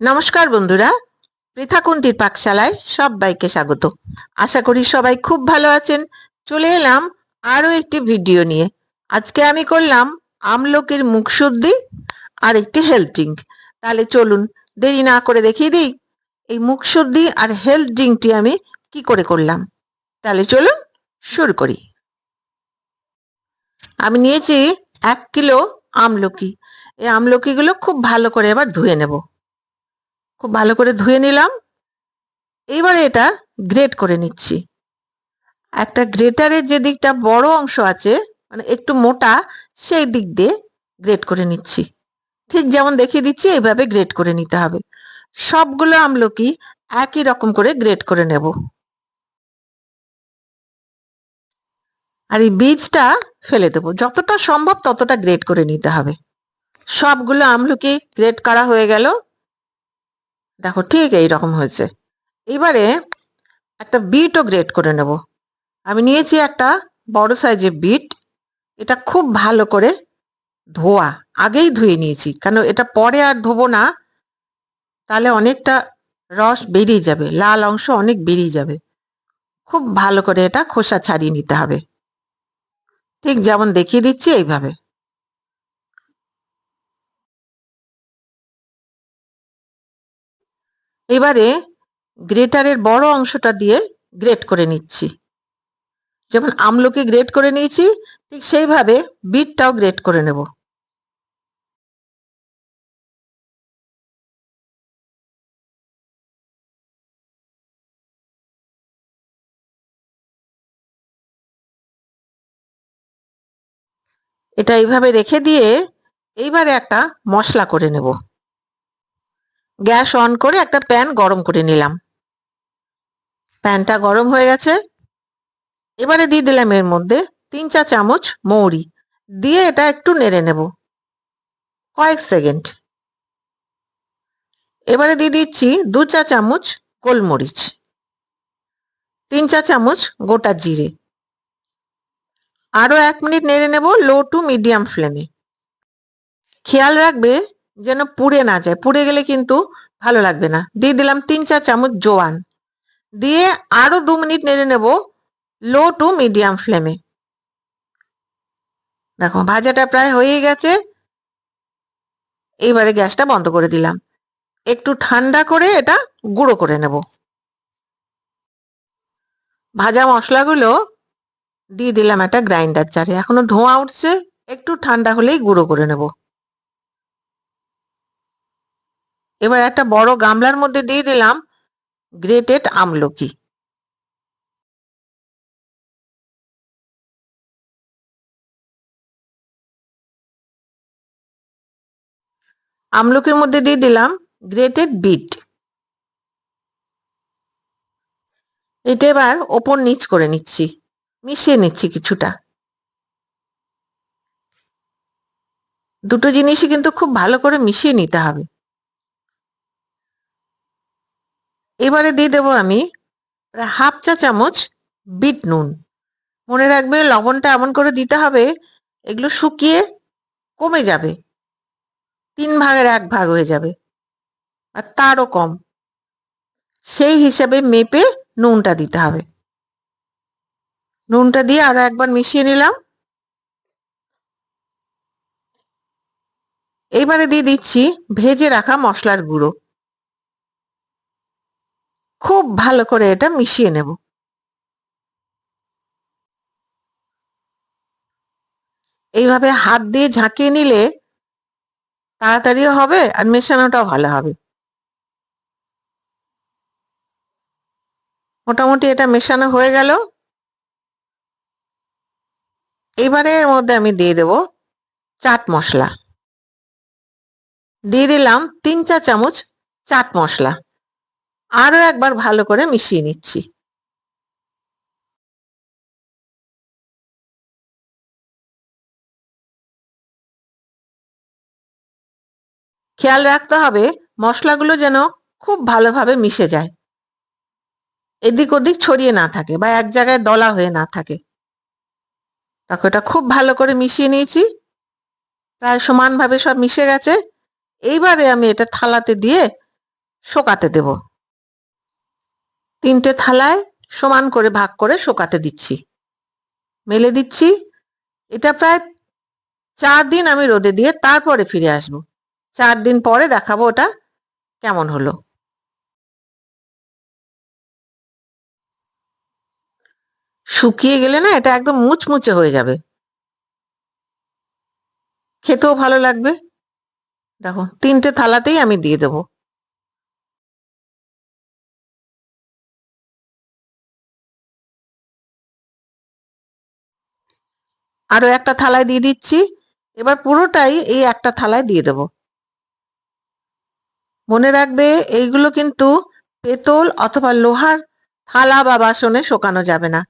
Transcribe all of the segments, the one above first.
নমস্কার বন্ধুরা, পৃথাকুন্তির পাকশালায় সবাইকে স্বাগত। আশা করি সবাই খুব ভালো আছেন। চলে এলাম আরও একটি ভিডিও নিয়ে। আজকে আমি করলাম আমলকির মুখশুদ্ধি আর একটি হেলথ ড্রিঙ্ক তাহলে চলুন দেরি না করে দেখিয়ে দিই এই মুখশুদ্ধি আর হেলথ ড্রিঙ্কটি আমি কি করে করলাম। তাহলে চলুন শুরু করি। আমি নিয়েছি এক কিলো আমলকি। এই আমলকিগুলো খুব ভালো করে এবার ধুয়ে নেব। খুব ভালো করে ধুয়ে নিলাম। এইবারে এটা গ্রেট করে নিচ্ছি। একটা গ্রেটারের যে দিকটা বড় অংশ আছে মানে একটু মোটা, সেই দিক দিয়ে গ্রেট করে নিচ্ছি। ঠিক যেমন দেখিয়ে দিচ্ছি, এইভাবে গ্রেট করে নিতে হবে। সবগুলো আমলকি একই রকম করে গ্রেট করে নেব। আর এই বীজটা ফেলে দেবো। যতটা সম্ভব ততটা গ্রেট করে নিতে হবে। সবগুলো আমলকি গ্রেট করা হয়ে গেল। দেখো ঠিক এই রকম হয়েছে। এবারে একটা বিটও গ্রেট করে নেব। আমি নিয়েছি একটা বড় সাইজের বিট এটা খুব ভালো করে ধোয়া। আগেই ধুয়ে নিয়েছি। কেন এটা পরে আর ধোবো না, তাহলে অনেকটা রস বেরিয়ে যাবে। লাল অংশ অনেক বেরিয়ে যাবে। খুব ভালো করে এটা খোসা ছাড়িয়ে নিতে হবে। ঠিক যেমন দেখিয়ে দিচ্ছি এইভাবে। এবারে গ্রেটারের বড় অংশটা দিয়ে গ্রেট করে নিচ্ছি। যেমন আমলকি গ্রেট করে নিয়েছি, ঠিক সেইভাবে বিটটাও গ্রেট করে নেব। এটা এইভাবে রেখে দিয়ে এইবারে একটা মশলা করে নেব। গ্যাস অন করে একটা প্যান গরম করে নিলাম। প্যানটা গরম হয়ে গেছে। এবারে দিয়ে দিলাম এর মধ্যে তিন চা চামচ মৌরি। দিয়ে এটা একটু নেড়ে নেব। কয়েক সেকেন্ড। এবারে দিয়ে দিচ্ছি দু চা চামচ গোলমরিচ। তিন চা চামচ গোটা জিরে। আরও এক মিনিট নেড়ে নেব লো টু মিডিয়াম ফ্লেমে। খেয়াল রাখবে যেন পুড়ে না যায়। পুড়ে গেলে কিন্তু ভালো লাগবে না। দিয়ে দিলাম তিন চার চামচ জোয়ান। দিয়ে আরও দু মিনিট নেড়ে নেব লো টু মিডিয়াম ফ্লেমে দেখো, ভাজাটা প্রায় হয়ে গেছে। এইবারে গ্যাসটা বন্ধ করে দিলাম। একটু ঠান্ডা করে এটা গুঁড়ো করে নেব। ভাজা মশলাগুলো দিয়ে দিলাম একটা গ্রাইন্ডার জারে এখনও ধোঁয়া উঠছে, একটু ঠান্ডা হলেই গুঁড়ো করে নেব। এবার একটা বড় গামলার মধ্যে দিয়ে দিলাম গ্রেটেড আমলকি। আমলকির মধ্যে দিয়ে দিলাম গ্রেটেড বিট এটা এবার ওপর নিচ করে নিচ্ছি, মিশিয়ে নিচ্ছি কিছুটা। দুটো জিনিসই কিন্তু খুব ভালো করে মিশিয়ে নিতে হবে। এবারে দিয়ে দেবো আমি হাফ চা চামচ বিট নুন। মনে রাখবে লবণটা এমন করে দিতে হবে, এগুলো শুকিয়ে কমে যাবে। তিন ভাগের এক ভাগ হয়ে যাবে আর তারও কম। সেই হিসাবে মেপে নুনটা দিতে হবে। নুনটা দিয়ে আরও একবার মিশিয়ে নিলাম। এইবারে দিয়ে দিচ্ছি ভেজে রাখা মশলার গুঁড়ো। খুব ভালো করে এটা মিশিয়ে নেব। এইভাবে হাত দিয়ে ঝাঁকিয়ে নিলে তাড়াতাড়িও হবে আর মেশানোটাও ভালো হবে। মোটামুটি এটা মেশানো হয়ে গেল। এবারে এর মধ্যে আমি দিয়ে দেব চাট মশলা। দিয়ে দিলাম তিন চা চামচ চাট মশলা। আরও একবার ভালো করে মিশিয়ে নিচ্ছি। খেয়াল রাখতে হবে মশলাগুলো যেন খুব ভালোভাবে মিশে যায়। এদিক ওদিক ছড়িয়ে না থাকে বা এক জায়গায় দলা হয়ে না থাকে। তাকে এটা খুব ভালো করে মিশিয়ে নিয়েছি। প্রায় সমানভাবে সব মিশে গেছে। এইবারে আমি এটা থালাতে দিয়ে শোকাতে দেব। তিনটে থালায় সমান করে ভাগ করে শোকাতে দিচ্ছি। মেলে দিচ্ছি, এটা প্রায় চার দিন আমি রোদে দিয়ে তারপরে ফিরে আসব। চার দিন পরে দেখাবো ওটা কেমন হলো। শুকিয়ে গেলে না এটা একদম মুচমুচে হয়ে যাবে। খেতেও ভালো লাগবে। দেখো, তিনটে থালাতেই আমি দিয়ে দেব। আরও একটা থালায় দিয়ে দিচ্ছি। এবার পুরোটাই এই একটা থালায় দিয়ে দেব। মনে রাখবে, এইগুলো কিন্তু পেতল অথবা লোহার থালা বা বাসনে শোকানো যাবে না।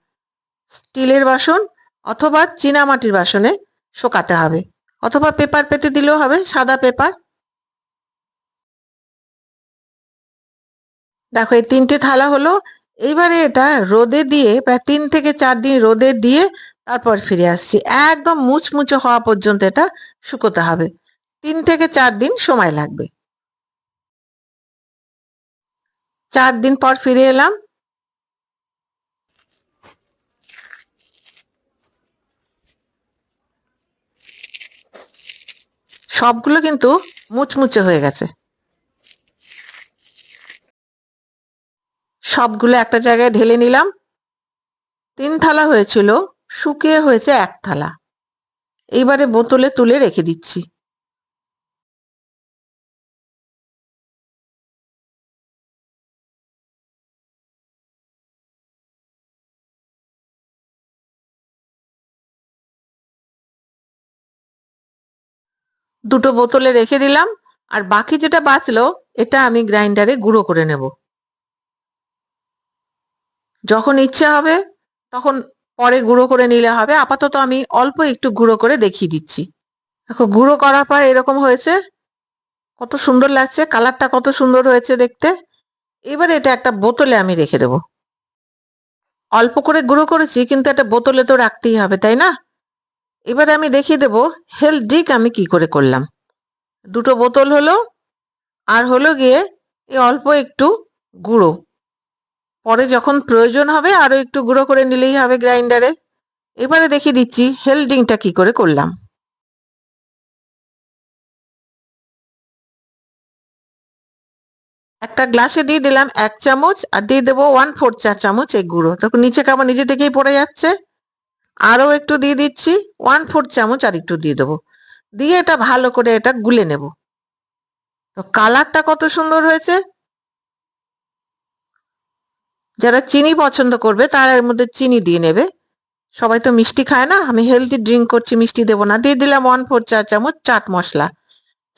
স্টিলের বাসন অথবা চীনামাটির বাসনে শোকাতে হবে। অথবা পেপার পেতে দিলেও হবে, সাদা পেপার। দেখো, এই তিনটে থালা হলো। এইবারে এটা রোদে দিয়ে, প্রায় তিন থেকে চার দিন রোদে দিয়ে তারপর ফিরে আসছি। একদম মুচমুচে হওয়া পর্যন্ত এটা শুকোতে হবে। তিন থেকে চার দিন সময় লাগবে। চার দিন পর ফিরে এলাম। সবগুলো কিন্তু মুচমুচে হয়ে গেছে। সবগুলো একটা জায়গায় ঢেলে নিলাম। তিন থালা হয়েছিল। শুকিয়ে হয়েছে এক থালা। এইবারে বোতলে তুলে রেখে দিচ্ছি। দুটো বোতলে রেখে দিলাম, আর বাকি যেটা বাঁচলো, এটা আমি গ্রাইন্ডারে গুঁড়ো করে নেব। যখন ইচ্ছে হবে, তখন পরে গুঁড়ো করে নিলে হবে। আপাতত আমি অল্প একটু গুঁড়ো করে দেখিয়ে দিচ্ছি। দেখো, গুঁড়ো করার পর এরকম হয়েছে। কত সুন্দর লাগছে, কালারটা কত সুন্দর হয়েছে দেখতে। এবারে এটা একটা বোতলে আমি রেখে দেব। অল্প করে গুঁড়ো করেছি, কিন্তু একটা বোতলে তো রাখতেই হবে, তাই না? এবারে আমি দেখিয়ে দেব হেলথ ড্রিঙ্ক আমি কি করে করলাম। দুটো বোতল হলো, আর হলো গিয়ে এই অল্প একটু গুঁড়ো। পরে যখন প্রয়োজন হবে আরও একটু গুঁড়ো করে নিলেই হবে গ্রাইন্ডারে। এবারে দেখিয়ে দিচ্ছি হেলথ ড্রিঙ্কটা কি করে করলাম। একটা গ্লাসে দিয়ে দিলাম এক চামচ আর দিয়ে দেবো ওয়ান ফোর চার চামচ এই গুঁড়ো। তখন নিচে কেমন নিজে থেকেই পড়ে যাচ্ছে। আরও একটু দিয়ে দিচ্ছি ওয়ান ফোর চামচ আর একটু দিয়ে দেবো। দিয়ে এটা ভালো করে এটা গুলে নেব। তো কালারটা কত সুন্দর হয়েছে। যারা চিনি পছন্দ করবে, তারা এর মধ্যে চিনি দিয়ে নেবে। সবাই তো মিষ্টি খায় না, আমি হেলদি ড্রিঙ্ক করছি, মিষ্টি দেবো না। দিয়ে দিলাম ওয়ান ফোর চার চামচ চাট মশলা।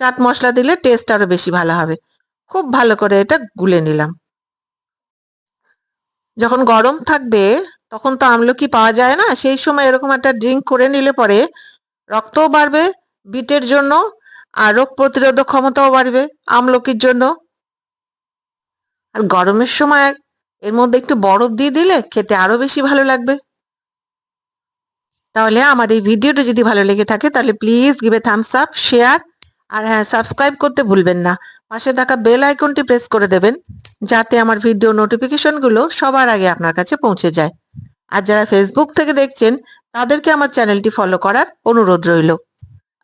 চাট মশলা দিলে টেস্ট আরও বেশি ভালো হবে। খুব ভালো করে এটা গুলে নিলাম। যখন গরম থাকবে, তখন তো আমলকি পাওয়া যায় না, সেই সময় এরকম একটা ড্রিঙ্ক করে নিলে পরে রক্তও বাড়বে, বিটের জন্য আর রোগ প্রতিরোধক ক্ষমতাও বাড়বে আমলকির জন্য। আর গরমের সময় এর মধ্যে একটু বরফ দিয়ে দিলে খেতে আরও বেশি ভালো লাগবে। তাহলে আমার এই ভিডিওটা যদি ভালো লেগে থাকে, তাহলে please give thumbs up share আর হ্যাঁ সাবস্ক্রাইব করতে ভুলবেন না। পাশে থাকা বেল আইকনটি প্রেস করে দেবেন, যাতে আমার ভিডিও নোটিফিকেশনগুলো সবার আগে আপনার কাছে পৌঁছে যায়। আর যারা ফেসবুক থেকে দেখছেন, তাদেরকে আমার চ্যানেলটি ফলো করার অনুরোধ রইল।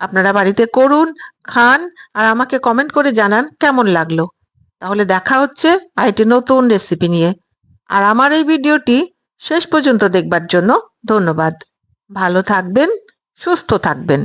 আপনারা বাড়িতে করুন, খান আর আমাকে কমেন্ট করে জানান কেমন লাগল। তাহলে দেখা হচ্ছে আইটি নতুন রেসিপি নিয়ে। আর আমার এই ভিডিওটি শেষ পর্যন্ত দেখবার জন্য ধন্যবাদ। ভালো থাকবেন সুস্থ থাকবেন।